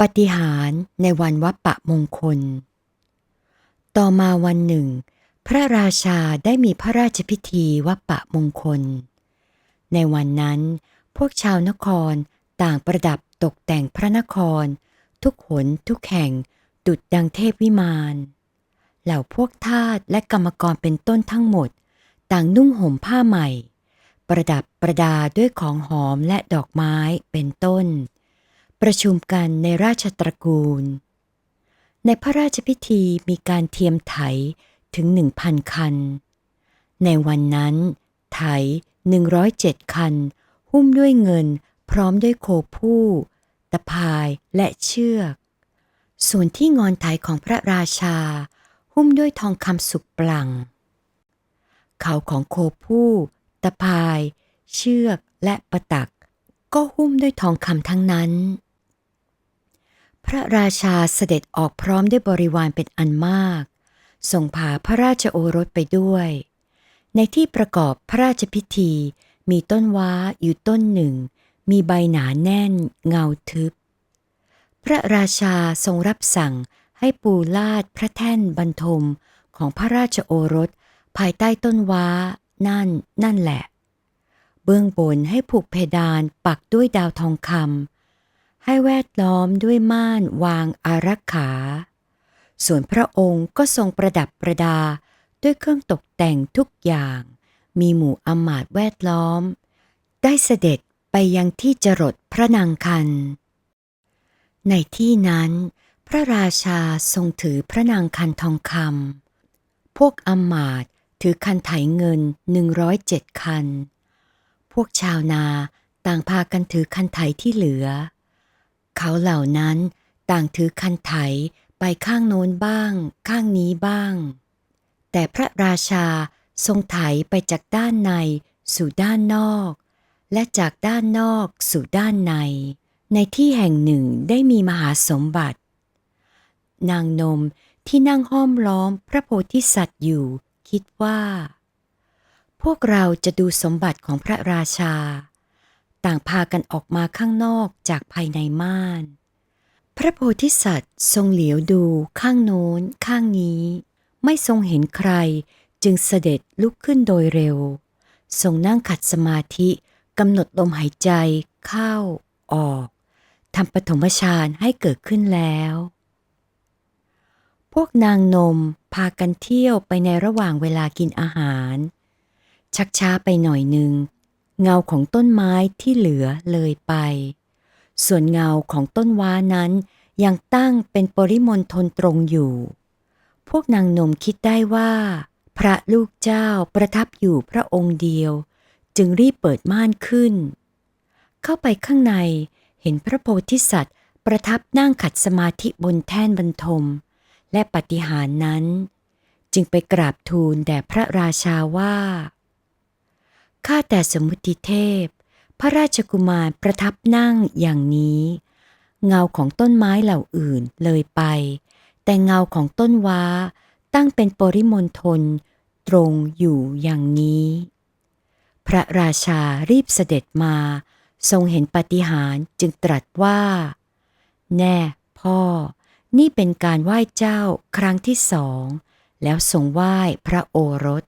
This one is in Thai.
ปฏิหารในวันวัปปะมงคล ต่อมาวันหนึ่ง พระราชาได้มีพระราชพิธีวัปปะมงคล ในวันนั้นพวกชาวนครต่างประดับตกแต่งพระนคร ทุกหนทุกแห่งดุดดังเทพวิมานเหล่าพวกทาสและกรรมกรเป็นต้นทั้งหมด ต่างนุ่งห่มผ้าใหม่ ประดับประดาด้วยของหอมและดอกไม้เป็นต้น ประชุมกันในราชตระกูล ในพระราชพิธีมีการเทียมไถถึงหนึ่งพันคัน ในวันนั้น ไถหนึ่งร้อยเจ็ดคัน หุ้มด้วยเงินพร้อมด้วยโคผู้ตะพายและเชือก ส่วนที่งอนไถของพระราชา หุ้มด้วยทองคำสุกปลัง เขาของโคผู้ ตะพาย เชือกและประตัก ก็หุ้มด้วยทองคำทั้งนั้น พระราชาเสด็จออกพร้อมด้วยบริวารเป็นอันมากส่งพาพระราชโอรสไปด้วย ในที่ประกอบพระราชพิธี มีต้นว้าอยู่ต้นหนึ่ง มีใบหนาแน่น เงาทึบ พระราชาทรงรับสั่งให้ปูลาดพระแท่นบรรทมของพระราชโอรสภายใต้ต้นว้า นั่น นั่นแหละ เบื้องบนให้ผูกเพดานปักด้วยดาวทองคำ ให้แวดล้อมด้วยม่านวางอารักขา ส่วนพระองค์ก็ทรงประดับประดาด้วยเครื่องตกแต่งทุกอย่าง มีหมู่อมาตย์แวดล้อม ได้เสด็จไปยังที่จรดพระนางคัน ในที่นั้นพระราชาทรงถือพระนางคันทองคำ พวกอมาตย์ถือคันไถเงินหนึ่งร้อยเจ็ดคัน พวกชาวนาต่างพากันถือคันไถที่เหลือ เขาเหล่านั้นต่างถือคันไถไปข้างโน้นบ้าง ข้างนี้บ้าง แต่พระราชาทรงไถไปจากด้านในสู่ด้านนอก และจากด้านนอกสู่ด้านใน ในที่แห่งหนึ่งได้มีมหาสมบัติ นางนมที่นั่งห้อมล้อมพระโพธิสัตว์อยู่ คิดว่า พวกเราจะดูสมบัติของพระราชา ต่างพากันออกมาข้างนอกจากภายในม่าน พระโพธิสัตว์ทรงเหลียวดูข้างโน้นข้างนี้ ไม่ทรงเห็นใครจึงเสด็จลุกขึ้นโดยเร็ว ทรงนั่งขัดสมาธิกำหนดลมหายใจเข้าออกทำปฐมฌานให้เกิดขึ้นแล้ว พวกนางนมพากันเที่ยวไปในระหว่างเวลากินอาหาร ชักช้าไปหน่อยหนึ่ง เงาของต้นไม้ที่เหลือเลยไป ส่วนเงาของต้นว้านั้นยังตั้งเป็นปริมณฑลตรงอยู่ พวกนางนมคิดได้ว่า พระลูกเจ้าประทับอยู่พระองค์เดียว จึงรีบเปิดม่านขึ้น เข้าไปข้างในเห็นพระโพธิสัตว์ประทับนั่งขัดสมาธิบนแท่นบรรทม และปฏิหารนั้น จึงไปกราบทูลแด่พระราชาว่า ข้าแต่สมุติเทพ พระราชกุมารประทับนั่งอย่างนี้ เงาของต้นไม้เหล่าอื่นเลยไป แต่เงาของต้นว้าตั้งเป็นปริมณฑลตรงอยู่อย่างนี้ พระราชารีบเสด็จมา ทรงเห็นปฏิหารจึงตรัสว่า แน่พ่อ นี่เป็นการไหว้เจ้าครั้งที่สอง แล้วทรงไหว้พระโอรส